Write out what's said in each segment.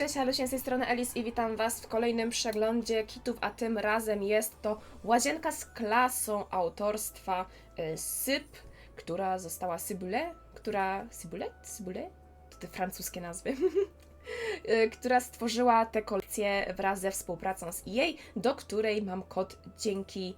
Cześć, Alusia, z tej strony Elis i witam Was w kolejnym przeglądzie kitów, a tym razem jest to łazienka z klasą autorstwa y, Syp, która została Sybule, która... Sybule? Sybule? To te francuskie nazwy. Y, która stworzyła tę kolekcję wraz ze współpracą z EA, do której mam kod dzięki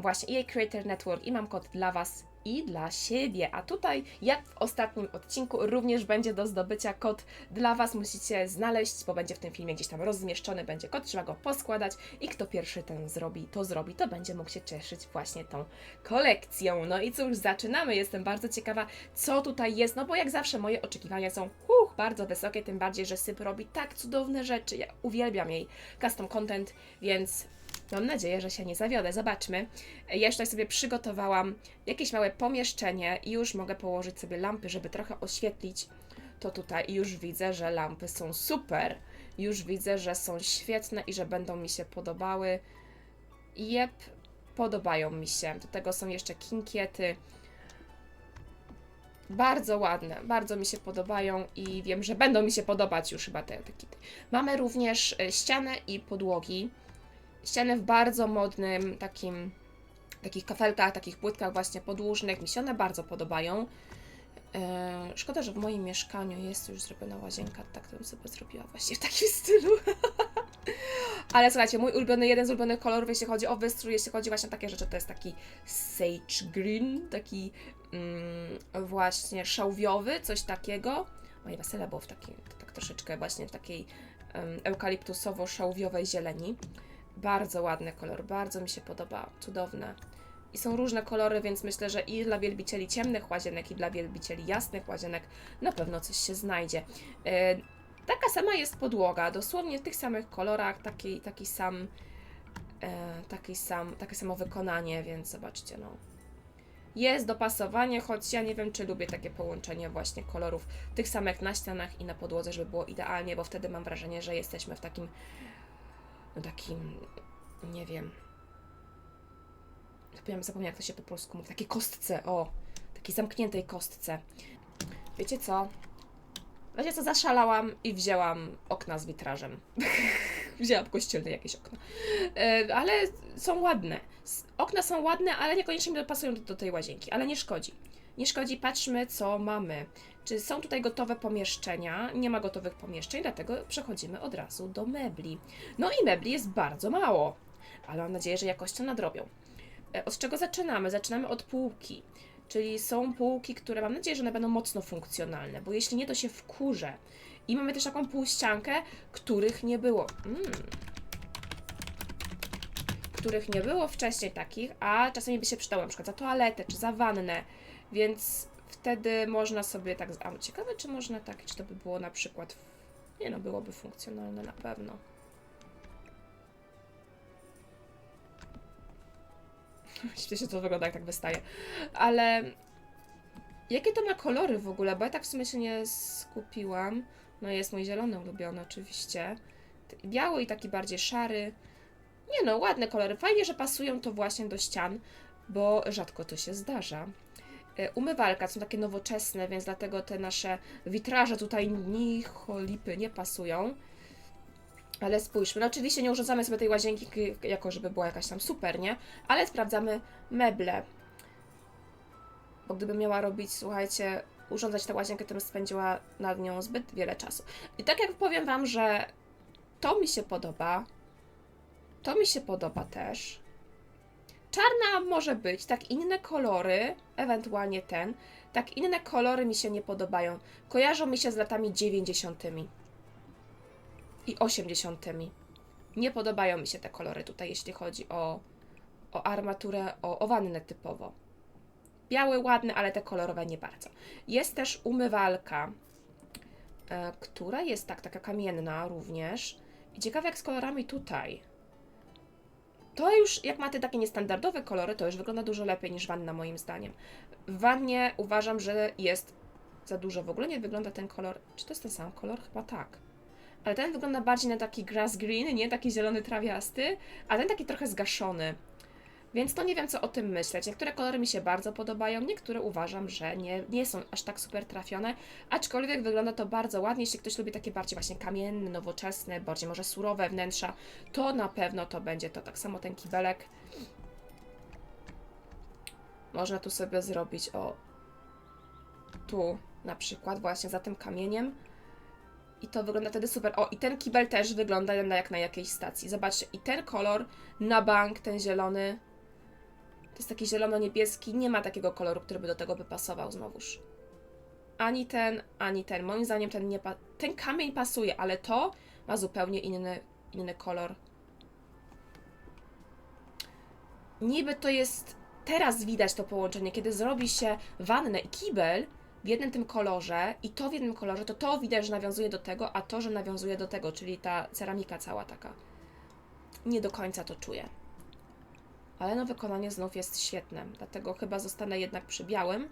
właśnie EA Creator Network i mam kod dla Was i dla siebie. A tutaj, jak w ostatnim odcinku, również będzie do zdobycia kod dla Was. Musicie znaleźć, bo będzie w tym filmie gdzieś tam rozmieszczony, będzie kod, trzeba go poskładać i kto pierwszy ten zrobi, to zrobi, to będzie mógł się cieszyć właśnie tą kolekcją. No i cóż, zaczynamy. Jestem bardzo ciekawa, co tutaj jest, no bo jak zawsze moje oczekiwania są huh, bardzo wysokie, tym bardziej, że Syp robi tak cudowne rzeczy. Ja uwielbiam jej custom content, więc Mam nadzieję, że się nie zawiodę. Zobaczmy. Ja już tutaj sobie przygotowałam jakieś małe pomieszczenie i już mogę położyć sobie lampy, żeby trochę oświetlić to tutaj. I już widzę, że lampy są super. Już widzę, że są świetne i że będą mi się podobały. Jep, podobają mi się. Do tego są jeszcze kinkiety. Bardzo ładne, bardzo mi się podobają i wiem, że będą mi się podobać już chyba te, te kity. Mamy również e, ścianę i podłogi ściany w bardzo modnym takim takich kafelkach, takich płytkach właśnie podłużnych. Mi się one bardzo podobają. E, szkoda, że w moim mieszkaniu jest już zrobiona łazienka, tak to bym sobie zrobiła właśnie w takim stylu. Ale słuchajcie, mój ulubiony, jeden z ulubionych kolorów, jeśli chodzi o wystrój, jeśli chodzi właśnie o takie rzeczy, to jest taki sage green, taki mm, właśnie szałwiowy, coś takiego. Moje wesele było w takiej, tak troszeczkę właśnie w takiej um, eukaliptusowo-szałwiowej zieleni. Bardzo ładny kolor, bardzo mi się podoba, cudowne. I są różne kolory, więc myślę, że i dla wielbicieli ciemnych łazienek, i dla wielbicieli jasnych łazienek na pewno coś się znajdzie. E, taka sama jest podłoga, dosłownie w tych samych kolorach, taki, taki sam, e, taki sam, takie samo wykonanie, więc zobaczcie, no. Jest dopasowanie, choć ja nie wiem, czy lubię takie połączenie właśnie kolorów tych samych na ścianach i na podłodze, żeby było idealnie, bo wtedy mam wrażenie, że jesteśmy w takim no takim, nie wiem. Zapomniałam, zapomniałam, jak to się po polsku mówi. Takiej kostce, o. Takiej zamkniętej kostce. Wiecie co? Wiecie co? Zaszalałam i wzięłam okna z witrażem. wzięłam kościelne jakieś okna. E, ale są ładne. Okna są ładne, ale niekoniecznie mi dopasują do, do tej łazienki. Ale nie szkodzi. Nie szkodzi, patrzmy, co mamy. Czy są tutaj gotowe pomieszczenia? Nie ma gotowych pomieszczeń, dlatego przechodzimy od razu do mebli. No i mebli jest bardzo mało, ale mam nadzieję, że jakością nadrobią. E, Od czego zaczynamy? Zaczynamy od półki. Czyli są półki, które mam nadzieję, że one będą mocno funkcjonalne, bo jeśli nie, to się wkurzę. I mamy też taką półściankę, których nie było. Mm. Których nie było wcześniej takich, a czasami by się przydało na przykład za toaletę czy za wannę, więc wtedy można sobie tak. A ciekawe, czy można tak, czy to by było na przykład. Nie no, byłoby funkcjonalne na pewno. Śmiesznie się to wygląda, jak tak wystaje. Ale jakie to ma kolory w ogóle? Bo ja tak w sumie się nie skupiłam. No jest mój zielony ulubiony oczywiście. Biały i taki bardziej szary. Nie no, ładne kolory. Fajnie, że pasują to właśnie do ścian, bo rzadko to się zdarza. E, Umywalka są takie nowoczesne, więc dlatego te nasze witraże tutaj ni cholipy nie pasują. Ale spójrzmy, no oczywiście nie urządzamy sobie tej łazienki jako, żeby była jakaś tam super, nie? Ale sprawdzamy meble. Bo gdybym miała robić, słuchajcie, urządzać tę łazienkę, to bym spędziła nad nią zbyt wiele czasu. I tak jak powiem Wam, że to mi się podoba, to mi się podoba też. Czarna może być, tak inne kolory, ewentualnie ten, tak inne kolory mi się nie podobają. Kojarzą mi się z latami 90. i 80. Nie podobają mi się te kolory tutaj, jeśli chodzi o, o armaturę, o, o wannę typowo. Biały ładny, ale te kolorowe nie bardzo. Jest też umywalka, e, która jest tak, taka kamienna również. I ciekawe jak z kolorami tutaj. To już, jak ma te takie niestandardowe kolory, to już wygląda dużo lepiej niż wanna moim zdaniem. W wannie uważam, że jest za dużo. W ogóle nie wygląda ten kolor. Czy to jest ten sam kolor? Chyba tak. Ale ten wygląda bardziej na taki grass green, nie taki zielony trawiasty, a ten taki trochę zgaszony. Więc to nie wiem, co o tym myśleć. Niektóre kolory mi się bardzo podobają, niektóre uważam, że nie, nie są aż tak super trafione, aczkolwiek wygląda to bardzo ładnie. Jeśli ktoś lubi takie bardziej właśnie kamienne, nowoczesne, bardziej może surowe wnętrza, to na pewno to będzie to. Tak samo ten kibelek. Można tu sobie zrobić o tu na przykład właśnie za tym kamieniem. I to wygląda wtedy super. O, i ten kibel też wygląda jak na jakiejś stacji. Zobaczcie, i ten kolor na bank, ten zielony, to jest taki zielono-niebieski, nie ma takiego koloru, który by do tego by pasował znowuż. Ani ten, ani ten. Moim zdaniem ten nie pa- Ten kamień pasuje, ale to ma zupełnie inny, inny kolor. Niby to jest. Teraz widać to połączenie, kiedy zrobi się wannę i kibel w jednym tym kolorze i to w jednym kolorze, to to widać, że nawiązuje do tego, a to, że nawiązuje do tego, czyli ta ceramika cała taka. Nie do końca to czuję. Ale no wykonanie znów jest świetne, dlatego chyba zostanę jednak przy białym.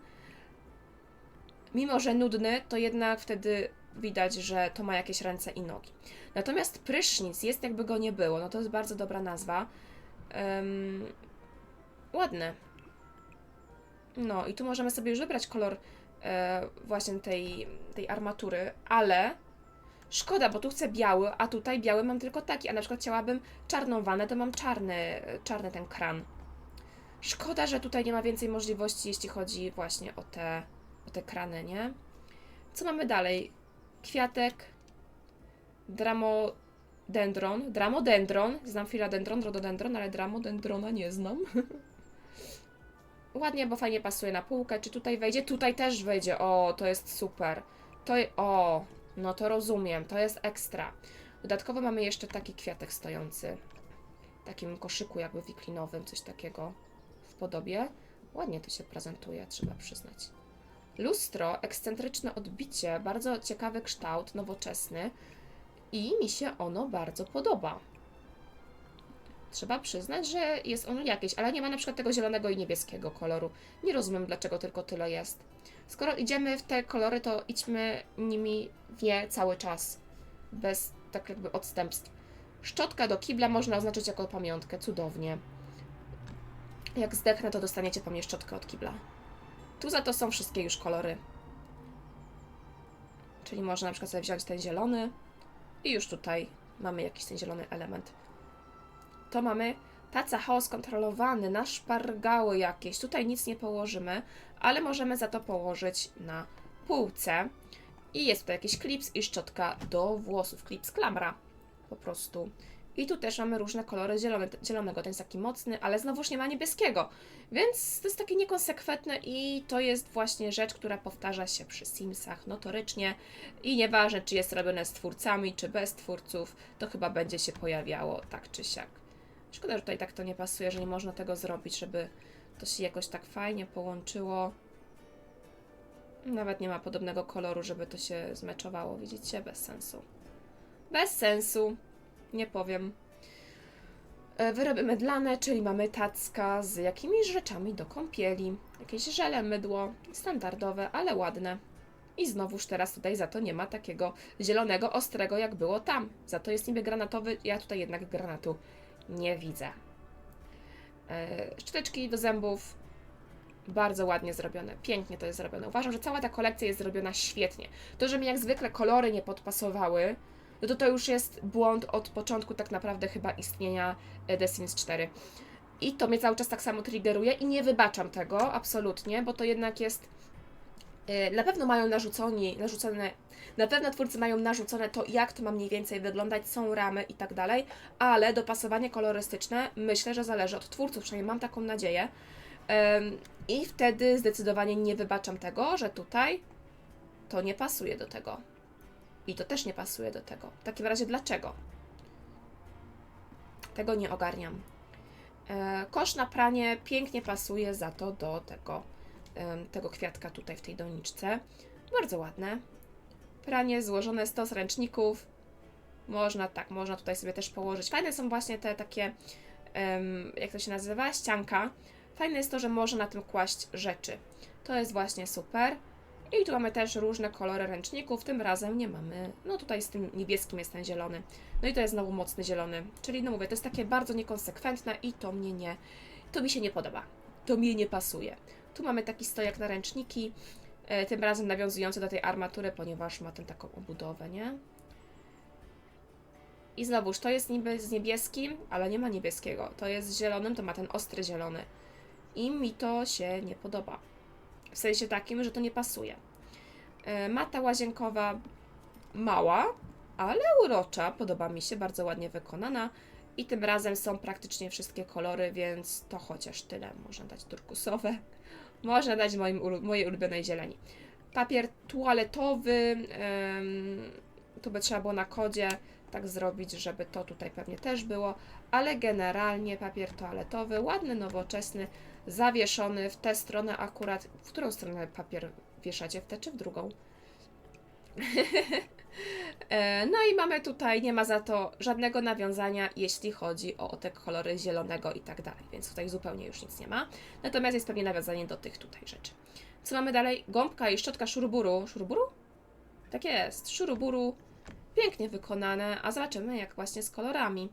Mimo, że nudny, to jednak wtedy widać, że to ma jakieś ręce i nogi. Natomiast prysznic jest jakby go nie było, no to jest bardzo dobra nazwa. Ym, ładny. No i tu możemy sobie już wybrać kolor e, właśnie tej, tej armatury, ale szkoda, bo tu chcę biały, a tutaj biały mam tylko taki, a na przykład chciałabym czarną wanę, to mam czarny, czarny ten kran. Szkoda, że tutaj nie ma więcej możliwości, jeśli chodzi właśnie o te, o te krany, nie? Co mamy dalej? Kwiatek, dramodendron, dramodendron, znam filadendron, rododendron, ale dramodendrona nie znam. Ładnie, bo fajnie pasuje na półkę. Czy tutaj wejdzie? Tutaj też wejdzie. O, to jest super. To, o, no to rozumiem. To jest ekstra. Dodatkowo mamy jeszcze taki kwiatek stojący. W takim koszyku jakby wiklinowym, coś takiego w podobie. Ładnie to się prezentuje, trzeba przyznać. Lustro, ekscentryczne odbicie, bardzo ciekawy kształt, nowoczesny i mi się ono bardzo podoba. Trzeba przyznać, że jest ono jakieś, ale nie ma na przykład tego zielonego i niebieskiego koloru. Nie rozumiem, dlaczego tylko tyle jest. Skoro idziemy w te kolory, to idźmy nimi w nie cały czas. Bez tak jakby odstępstw. Szczotka do kibla można oznaczyć jako pamiątkę. Cudownie. Jak zdechnę, to dostaniecie po mnie szczotkę od kibla. Tu za to są wszystkie już kolory. Czyli można na przykład sobie wziąć ten zielony i już tutaj mamy jakiś ten zielony element. To mamy taca chaos kontrolowany na szpargały jakieś. Tutaj nic nie położymy, ale możemy za to położyć na półce. I jest tutaj jakiś klips i szczotka do włosów. Klips klamra po prostu. I tu też mamy różne kolory zielone, zielonego. Ten jest taki mocny, ale znowuż nie ma niebieskiego. Więc to jest takie niekonsekwentne i to jest właśnie rzecz, która powtarza się przy Simsach notorycznie. I nieważne, czy jest robione z twórcami, czy bez twórców, to chyba będzie się pojawiało tak czy siak. Szkoda, że tutaj tak to nie pasuje, że nie można tego zrobić, żeby to się jakoś tak fajnie połączyło. Nawet nie ma podobnego koloru, żeby to się zmeczowało, widzicie? Bez sensu. Bez sensu. Nie powiem. E, Wyroby mydlane, czyli mamy tacka z jakimiś rzeczami do kąpieli. Jakieś żele, mydło, standardowe, ale ładne. I znowuż teraz tutaj za to nie ma takiego zielonego, ostrego, jak było tam. Za to jest niby granatowy, ja tutaj jednak granatu nie widzę. E, Szczoteczki do zębów bardzo ładnie zrobione, pięknie to jest zrobione. Uważam, że cała ta kolekcja jest zrobiona świetnie. To, że mi jak zwykle kolory nie podpasowały, no to to już jest błąd od początku tak naprawdę chyba istnienia e, The Sims 4. I to mnie cały czas tak samo triggeruje i nie wybaczam tego absolutnie, bo to jednak jest na pewno mają narzuconi, narzucone, na pewno twórcy mają narzucone to, jak to ma mniej więcej wyglądać, są ramy i tak dalej, ale dopasowanie kolorystyczne myślę, że zależy od twórców, przynajmniej mam taką nadzieję. I wtedy zdecydowanie nie wybaczam tego, że tutaj to nie pasuje do tego. I to też nie pasuje do tego. W takim razie dlaczego? Tego nie ogarniam. E, kosz na pranie pięknie pasuje za to do tego, tego kwiatka tutaj w tej doniczce. Bardzo ładne. Pranie złożone stos ręczników. Można tak, można tutaj sobie też położyć. Fajne są właśnie te takie, jak to się nazywa, ścianka. Fajne jest to, że można na tym kłaść rzeczy. To jest właśnie super. I tu mamy też różne kolory ręczników. Tym razem nie mamy. No tutaj z tym niebieskim jest ten zielony. No i to jest znowu mocny zielony. Czyli no mówię, to jest takie bardzo niekonsekwentne i to mnie nie To mi się nie podoba. To mi nie pasuje. Tu mamy taki stojak na ręczniki, e, tym razem nawiązujący do tej armatury, ponieważ ma tę taką obudowę, nie? I znowuż, to jest niby z niebieskim, ale nie ma niebieskiego. To jest z zielonym, to ma ten ostry zielony. I mi to się nie podoba. W sensie takim, że to nie pasuje. E, Mata łazienkowa mała, ale urocza. Podoba mi się, bardzo ładnie wykonana. I tym razem są praktycznie wszystkie kolory, więc to chociaż tyle. Można dać turkusowe, można dać moim, mojej ulubionej zieleni. Papier toaletowy, em, tu by trzeba było na kodzie tak zrobić, żeby to tutaj pewnie też było, ale generalnie papier toaletowy, ładny, nowoczesny, zawieszony w tę stronę akurat. W którą stronę papier wieszacie? W tę czy w drugą? E, No i mamy tutaj, nie ma za to żadnego nawiązania, jeśli chodzi o te kolory zielonego i tak dalej, więc tutaj zupełnie już nic nie ma. Natomiast jest pewnie nawiązanie do tych tutaj rzeczy. Co mamy dalej? Gąbka i szczotka szuruburu. Szuruburu? Tak jest, szuruburu. Pięknie wykonane, a zobaczymy jak właśnie z kolorami.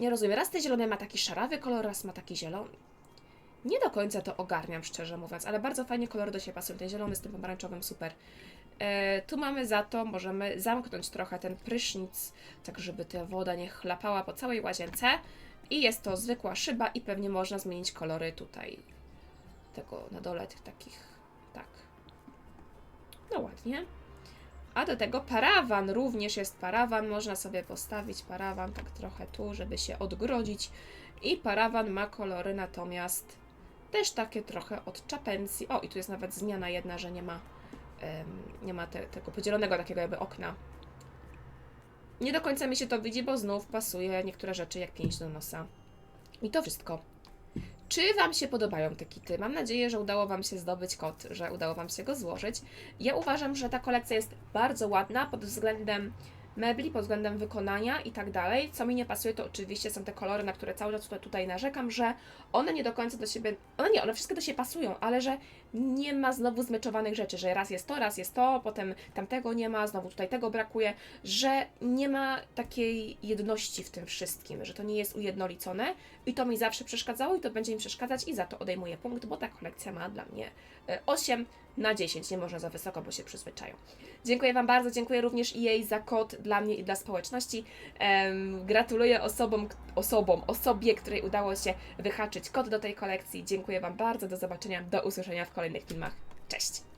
Nie rozumiem, raz ten zielony ma taki szarawy kolor, raz ma taki zielony. Nie do końca to ogarniam, szczerze mówiąc, ale bardzo fajnie kolory do siebie pasują. Ten zielony z tym pomarańczowym, super. E, tu mamy za to, możemy zamknąć trochę ten prysznic, tak żeby ta woda nie chlapała po całej łazience. I jest to zwykła szyba i pewnie można zmienić kolory tutaj tego na dole tych takich, tak. No ładnie. A do tego parawan, również jest parawan, można sobie postawić parawan tak trochę tu, żeby się odgrodzić. I parawan ma kolory natomiast też takie trochę od czapencji. O, i tu jest nawet zmiana jedna, że nie ma, nie ma te, tego podzielonego takiego jakby okna. Nie do końca mi się to widzi, bo znów pasuje niektóre rzeczy jak pięść do nosa. I to wszystko. Czy Wam się podobają te kity? Mam nadzieję, że udało Wam się zdobyć kod, że udało Wam się go złożyć. Ja uważam, że ta kolekcja jest bardzo ładna pod względem mebli, pod względem wykonania i tak dalej. Co mi nie pasuje, to oczywiście są te kolory, na które cały czas tutaj, narzekam, że one nie do końca do siebie, one nie, one wszystkie do siebie pasują, ale że nie ma znowu zmeczowanych rzeczy, że raz jest to, raz jest to, potem tamtego nie ma, znowu tutaj tego brakuje, że nie ma takiej jedności w tym wszystkim, że to nie jest ujednolicone i to mi zawsze przeszkadzało i to będzie mi przeszkadzać i za to odejmuję punkt, bo ta kolekcja ma dla mnie e, 8 na 10, nie można za wysoko, bo się przyzwyczają. Dziękuję Wam bardzo, dziękuję również jej za kod dla mnie i dla społeczności. Em, gratuluję osobom, osobom, osobie, której udało się wyhaczyć kod do tej kolekcji. Dziękuję Wam bardzo, do zobaczenia, do usłyszenia w kolejnych filmach. Cześć!